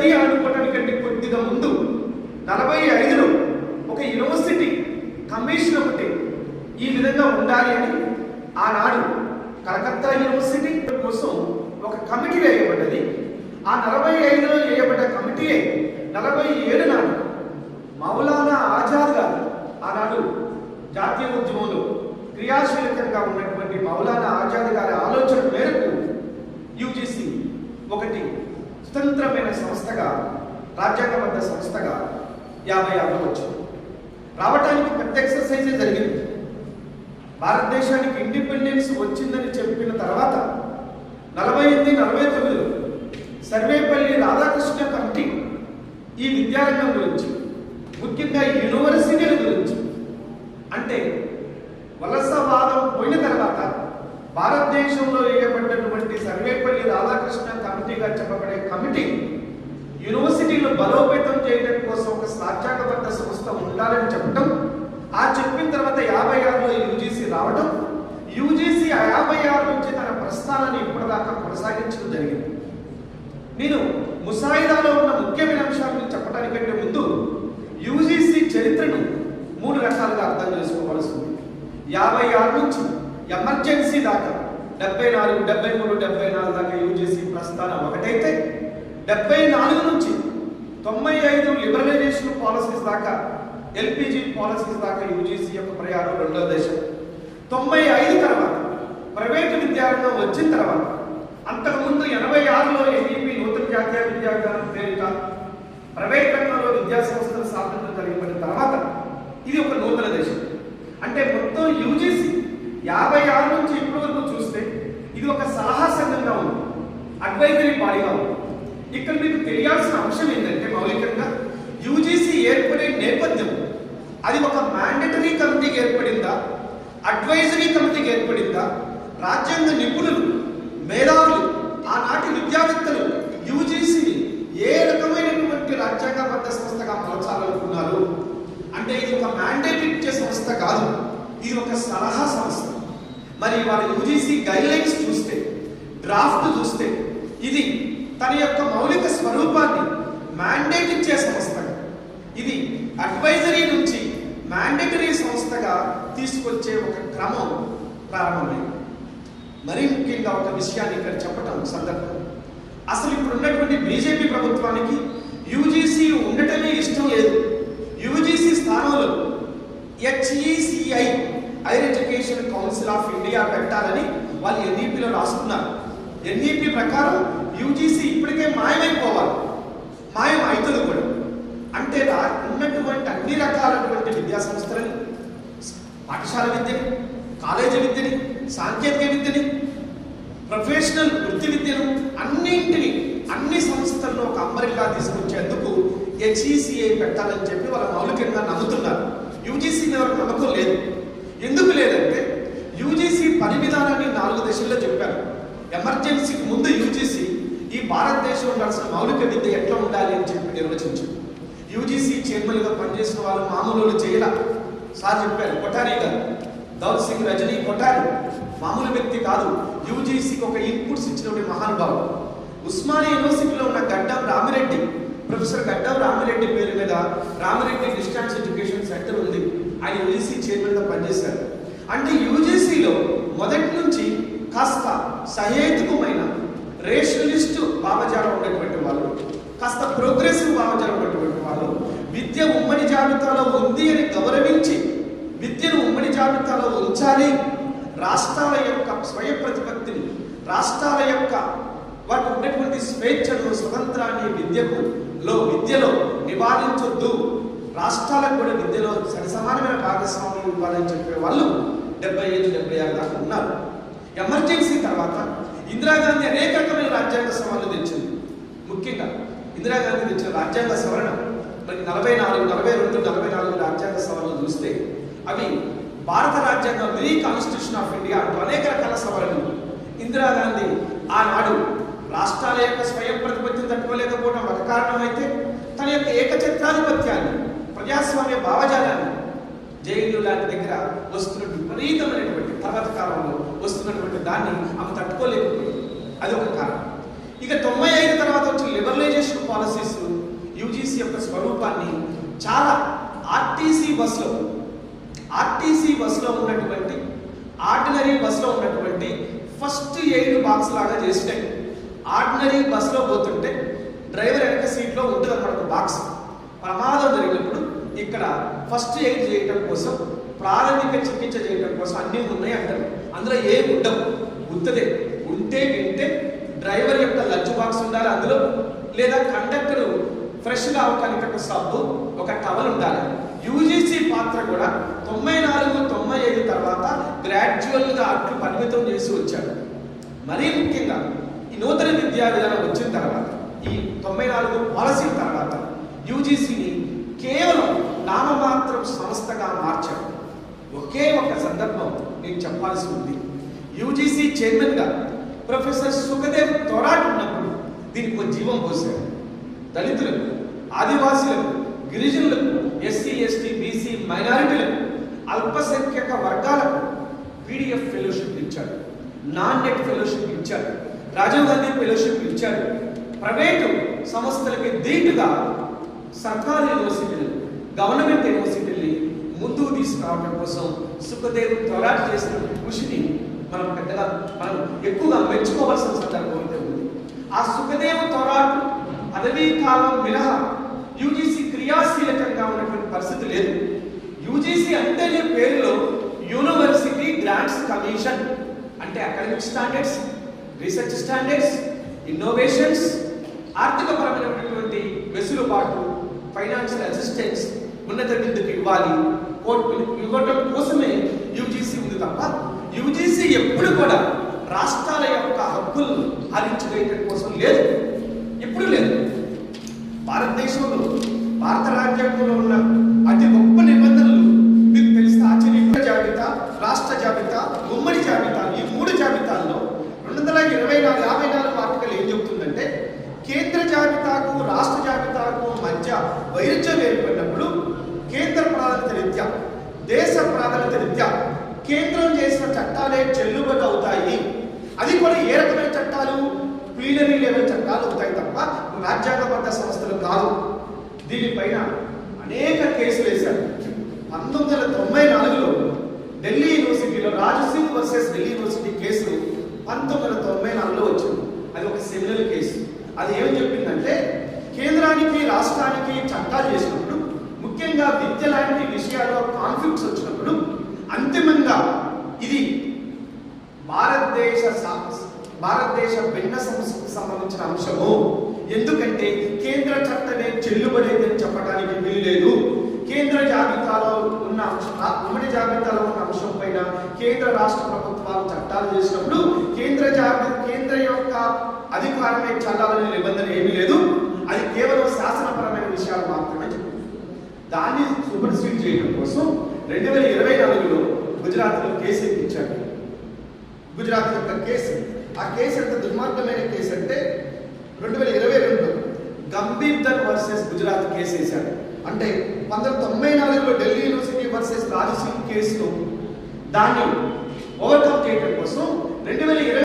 ఉన్నది అనుకోవటానికంటే కొద్దిగా ముందు నలభై ఐదులో ఒక యూనివర్సిటీ కమిషన్ ఒకటి ఈ విధంగా ఉండాలి అని ఆనాడు కలకత్తా యూనివర్సిటీ కోసం ఒక కమిటీ వేయబడ్డది. ఆ నలభై ఐదులో వేయబడ్డ కమిటీయే నలభై ఏడు నాడు మౌల ఆజాద్ గారు ఆనాడు జాతీయ ఉద్యమంలో క్రియాశీలకంగా ఉన్నటువంటి మౌలానా ఆజాద్ గారి ఆలోచన మేరకు యూజీసీ ఒకటి స్వతంత్రమైన సంస్థగా రాజ్యాంగబద్ధ సంస్థగా యాభై ఆరులో వచ్చింది. రావటానికి పెద్ద ఎక్సర్సైజే జరిగింది. భారతదేశానికి ఇండిపెండెన్స్ వచ్చిందని చెప్పిన తర్వాత నలభై ఎనిమిది నలభై తొమ్మిదిలో సర్వేపల్లి రాధాకృష్ణ కమిటీ ఈ విద్యారంగం గురించి ముఖ్యంగా ఈ యూనివర్సిటీల గురించి అంటే వలసవాదం పోయిన తర్వాత భారతదేశంలో వేయబడినటువంటి సర్వేపల్లి రాధాకృష్ణ కమిటీగా చెప్పబడే కమిటీ యూనివర్సిటీలు బలోపేతం చేయడం కోసం ఒక రాజ్యాంగబద్ధ సంస్థ ఉండాలని చెప్పడం ఆ చెప్పిన తర్వాత యాభై ఆరులో యూజీసీ రావడం యూజీసీ ఆ యాభై ఆరు నుంచి తన ప్రస్థానాన్ని ఇప్పటిదాకా కొనసాగించడం జరిగింది. నేను ముసాయిదాలో ఉన్న ముఖ్యమైన అంశాలను చెప్పడానికంటే ముందు యూజీసీ చరిత్రను మూడు రకాలుగా అర్థం చేసుకోవాల్సి ఉంది. యాభై ఆరు నుంచి ఎమర్జెన్సీ దాకా డెబ్బై నాలుగు డెబ్బై మూడు డెబ్బై నాలుగు దాకా యూజీసీ ప్రస్థానం ఒకటైతే డెబ్బై నాలుగు నుంచి తొంభై ఐదు లిబరలైజేషన్ పాలసీస్ దాకా ఎల్పిజి పాలసీస్ దాకా యూజీసీ యొక్క ప్రయాణం రెండో దేశం. తొంభై ఐదు తర్వాత ప్రైవేటు విద్యారంగం వచ్చిన తర్వాత అంతకుముందు ఎనభై ఆరులో ఎన్ఈపి నూతన జాతీయ విద్యా విధానం పేరిట ప్రైవేట్ రంగంలో విద్యా సంస్థల స్వాతంత్రం కలిగిన తర్వాత ఇది ఒక నూతన దేశం. అంటే మొత్తం యూజీసీ యాభై ఆరు నుంచి ఇప్పటి వరకు చూస్తే ఇది ఒక సలహా సంఘంగా ఉంది. అడ్వైజరీ బాడీగా ఉంది. ఇక్కడ మీకు తెలియాల్సిన అంశం ఏంటంటే మౌలికంగా యూజీసీ ఏర్పడే నేపథ్యం. అది ఒక మ్యాండటరీ కమిటీకి ఏర్పడిందా? అడ్వైజరీ కమిటీకి ఏర్పడిందా? రాజ్యాంగ నిపుణులు మేధావులు ఆనాటి విద్యావేత్తలు యూజీసీని ఏ రకమైనటువంటి రాజ్యాంగబద్ధ సంస్థగా మార్చాలనుకున్నారు? అంటే ఇది ఒక మ్యాండేట్ ఇచ్చే సంస్థ కాదు. ఇది ఒక సలహా సంస్థ. మరి వాళ్ళ యూజీసీ గైడ్ లైన్స్ చూస్తే డ్రాఫ్ట్ చూస్తే ఇది తన యొక్క మౌలిక స్వరూపాన్ని మ్యాండేట్ ఇచ్చే సంస్థగా ఇది అడ్వైజరీ నుంచి మ్యాండేటరీ సంస్థగా తీసుకొచ్చే ఒక క్రమం ప్రారంభమైంది. మరీ ముఖ్యంగా ఒక విషయాన్ని ఇక్కడ చెప్పటం సందర్భం. అసలు ఇప్పుడు ఉన్నటువంటి బీజేపీ ప్రభుత్వానికి యూజీసీ ఉండటమే ఇష్టం లేదు. యూజీసీ స్థానంలో HECI higher education council of India పెట్టాలని వాళ్ళు ఎన్ఈపిలో రాసుకున్నారు ఎన్ఈపి ప్రకారం యూజీసీ ఇప్పటికే మాయమైపోవాలి. మాయం అవుతుంది కూడా అంటే ఉన్నటువంటి అన్ని రకాలటువంటి విద్యా సంస్థలని పాఠశాల విద్యని కాలేజీ విద్యని సాంకేతిక విద్యని ప్రొఫెషనల్ వృత్తి విద్యను అన్నింటినీ అన్ని సంస్థల్లో ఒక అంబరిగా తీసుకొచ్చేందుకు హెచ్ఈసిఐ పెట్టాలని చెప్పి వాళ్ళ మౌలికంగా నమ్ముతున్నారు యూజీసీ మీద ఎవరికి నమ్మకం లేదు. ఎందుకు లేదంటే యూజీసీ పని విధానాన్ని నాలుగు దశల్లో చెప్పారు. ఎమర్జెన్సీకి ముందు యూజీసీ ఈ భారతదేశంలో నడిచిన మౌలిక విద్య ఎట్లా ఉండాలి అని చెప్పి నిర్వచించారు. యూజీసీ చైర్మన్గా పనిచేసిన వాళ్ళు మామూలు చేయాల. సార్ చెప్పారు కొఠారి గారు దౌల్ సింగ్ రజనీ కొఠారి మామూలు వ్యక్తి కాదు. యూజీసీకి ఒక ఇన్పుట్స్ ఇచ్చినటువంటి మహానుభావుడు. ఉస్మానియా యూనివర్సిటీలో ఉన్న గడ్డం రామిరెడ్డి. ప్రొఫెసర్ గడ్డం రామిరెడ్డి పేరు మీద రామిరెడ్డి డిస్టాన్స్ ఎడ్యుకేషన్ సెంటర్ ఉంది. ఆయన యూజీసీ చైర్మన్గా పనిచేశారు. అంటే యూజీసీలో మొదటి నుంచి కాస్త సహేతుకమైన రేషనలిస్ట్ భావజాలం ఉన్నటువంటి వాళ్ళు కాస్త ప్రోగ్రెసివ్ భావజాలం ఉన్నటువంటి వాళ్ళు విద్య ఉమ్మడి జాబితాలో ఉంది అని గౌరవించి విద్యను ఉమ్మడి జాబితాలో ఉంచాలి. రాష్ట్రాల యొక్క స్వయం ప్రతిపత్తిని రాష్ట్రాల యొక్క వాటి ఉన్నటువంటి స్వేచ్ఛను స్వతంత్రాన్ని విద్యకు లో విద్యలో నివారించొద్దు. రాష్ట్రాలకు కూడా విద్యలో సరిసమానమైన భాగస్వామ్యం ఇవ్వాలని చెప్పే వాళ్ళు డెబ్బై ఐదు డెబ్బై ఆరు దాకా ఉన్నారు. ఎమర్జెన్సీ తర్వాత ఇందిరాగాంధీ అనేక రకమైన రాజ్యాంగ సవరణలు తెచ్చింది. ముఖ్యంగా ఇందిరాగాంధీ తెచ్చిన రాజ్యాంగ సవరణ మనకి నలభై నాలుగు నలభై రెండు నలభై నాలుగు రాజ్యాంగ సవరణలు చూస్తే అవి భారత రాజ్యాంగం రీ కాన్స్టిట్యూషన్ ఆఫ్ ఇండియా అంటూ అనేక రకాల సవరణలు. ఇందిరాగాంధీ ఆనాడు రాష్ట్రాల యొక్క స్వయం ప్రతిపత్తిని తట్టుకోలేకపోవడం ఒక కారణమైతే తన యొక్క ఏకఛత్రాధిపత్యాన్ని ప్రజాస్వామ్య భావజాలాన్ని జైలు లాంటి దగ్గర వస్తున్న విపరీతమైనటువంటి కాలంలో వస్తున్నటువంటి దాన్ని ఆమె తట్టుకోలేకపోయింది. అది ఒక కారణం. ఇక తొంభై ఐదు తర్వాత వచ్చిన లిబరలైజేషన్ పాలసీస్ యూటీసీ యొక్క స్వరూపాన్ని చాలా ఆర్టీసీ బస్సులో ఆర్టీసీ బస్సులో ఉన్నటువంటి ఆర్డినరీ బస్సులో ఉన్నటువంటి ఫస్ట్ ఎయిడ్ బాక్స్ లాగా చేసినాయి. ఆర్డినరీ బస్సులో పోతుంటే డ్రైవర్ వెనక సీట్లో ఉంటుంది అక్కడ ఒక బాక్స్. ప్రమాదం జరిగినప్పుడు ఇక్కడ ఫస్ట్ ఎయిడ్ చేయడం కోసం ప్రాథమిక చికిత్స చేయడం కోసం అన్నీ ఉన్నాయి అంటారు. అందులో ఏం ఉండవు. ఉత్తదే ఉంటే వింటే డ్రైవర్ యొక్క లంచ్ బాక్స్ ఉండాలి అందులో లేదా కండక్టర్ ఫ్రెష్గా అవటానికి ఒక సబ్బు ఒక టవల్ ఉండాలి. యూజీసీ పాత్ర కూడా తొంభై నాలుగు తొంభై ఐదు తర్వాత గ్రాడ్యువల్గా అట్లు పరిమితం చేసి వచ్చాడు. మరీ ముఖ్యంగా ఈ నూతన విద్యా విధానం వచ్చిన తర్వాత ఈ తొంభై నాలుగు పాలసీ తర్వాత యూజీసీని కేవలం నామమాత్రం సంస్థగా మార్చాడు ఒకే ఒక సందర్భం నేను చెప్పాల్సి ఉంది. యూజీసీ చైర్మన్గా ప్రొఫెసర్ సుఖదేవ్ తొరాట్ ఉన్నప్పుడు దీనికి ఒక జీవం పోశారు. దళితులకు ఆదివాసీలకు గిరిజనులకు ఎస్సీ ఎస్టీ బీసీ మైనారిటీలకు అల్పసంఖ్యక వర్గాలకు పీడిఎఫ్ ఫెలోషిప్ ఇచ్చాడు. నాన్ నెట్ ఫెలోషిప్ ఇచ్చాడు. రాజీవ్ గాంధీ ఫెలోషిప్ ఇచ్చాడు. ప్రైవేటు సంస్థలకి దీటుగా సర్కారు యూనివర్సిటీలు గవర్నమెంట్ యూనివర్సిటీ ముందుకు తీసుకురావడం కోసం సుఖదేవ్ త్వరాట్ చేసిన కృషిని మనం పెద్దగా మనం ఎక్కువగా మెచ్చుకోవాల్సిన సందర్భం అయితే ఉంది. ఆ సుఖదేవ్ త్వరాట్ పదవీ కాలం మినహా యూజీసీ క్రియాశీలకంగా ఉన్నటువంటి పరిస్థితి లేదు. యూజీసీ అంటేనే పేరులో యూనివర్సిటీ గ్రాంట్స్ కమిషన్ అంటే academic standards research standards innovations ఆర్థిక పరమైనటువంటి వెసులుబాటు అసిస్టెంట్స్ ఉన్నత విద్యకు ఇవ్వాలి. కోర్టు ఇవ్వటం కోసమే యూజీసీ ఉంది తప్ప యూజీసీ ఎప్పుడు కూడా రాష్ట్రాల యొక్క హక్కులను హరించివేయడం కోసం లేదు. ఎప్పుడు లేదు. భారతదేశంలో భారత రాజ్యాంగంలో ఉన్న అతి గొప్ప నిబంధనలు మీకు తెలిసిన ఆశ్చర్య జాబితా రాష్ట్ర జాబితా ఉమ్మడి జాబితా ఈ మూడు జాబితాల్లో రెండు వందల ఇరవై నాలుగు యాభై నాలుగు ఆర్టికల్ ఏం చెబుతుందంటే కేంద్ర జాబితాకు రాష్ట్ర జాబితాకు మధ్య వైరుధ్యం ఏర్పడినప్పుడు కేంద్ర ప్రాధాన్యత రీత్యా దేశ ప్రాధాన్యత రీత్యా కేంద్రం చేసిన చట్టాలే చెల్లుబాటు అవుతాయి. అది కూడా ఏ రకమైన చట్టాలు? ప్లీనరీ లెవెల్ చట్టాలు అవుతాయి తప్ప రాజ్యాంగబద్ధ సంస్థలు కాదు. దీనిపైన అనేక కేసులు వేశారు. పంతొమ్మిది వందల తొంభై నాలుగులో ఢిల్లీ యూనివర్సిటీలో Rajsingh versus Delhi university case పంతొమ్మిది వందల తొంభై నాలుగులో వచ్చింది. అది ఒక సిమిలర్ కేసు. అది ఏం చెప్పిందంటే కేంద్రానికి రాష్ట్రానికి చట్టాలు చేసినప్పుడు ముఖ్యంగా విద్య లాంటి విషయాల్లో కాన్ఫ్లిక్ట్స్ వచ్చినప్పుడు అంతిమంగా ఇది భారతదేశ భారతదేశ భిన్న సంస్కృతికి సంబంధించిన అంశము. ఎందుకంటే కేంద్ర చట్టమే చెల్లుబడేదని చెప్పడానికి వీల్లేదు కేంద్ర జాబితాలో ఉన్న అంశం ఉమ్మడి జాబితాలో ఉన్న అంశం పైన కేంద్ర రాష్ట్ర ప్రభుత్వాలు చట్టాలు చేసినప్పుడు కేంద్ర జాబి కేంద్ర యొక్క అధికారమే చట్టాలనే నిబంధన ఏమీ లేదు. అది కేవలం శాసనపరమైన విషయాలు మాత్రమే చెప్తుంది. దాన్ని సూపర్ స్వీట్ చేయడం కోసం రెండు వేల ఇరవై నాలుగులో గుజరాత్లో కేసు ఎక్కించారు గుజరాత్ యొక్క కేసు. ఆ కేసు ఎంత దుర్మార్గమైన కేసు అంటే రెండు వేల ఇరవై రెండులో గంభీర్ దర్ వర్సెస్ గుజరాత్ కేసు వేశాడు. అంటే పంతొమ్మిది తొంభై నాలుగులో ఢిల్లీ యూనివర్సిటీ వర్సెస్ రాజసింగ్ కేసును దాన్ని ఓవర్కమ్ చేయడం కోసం రెండు వేల ఇరవై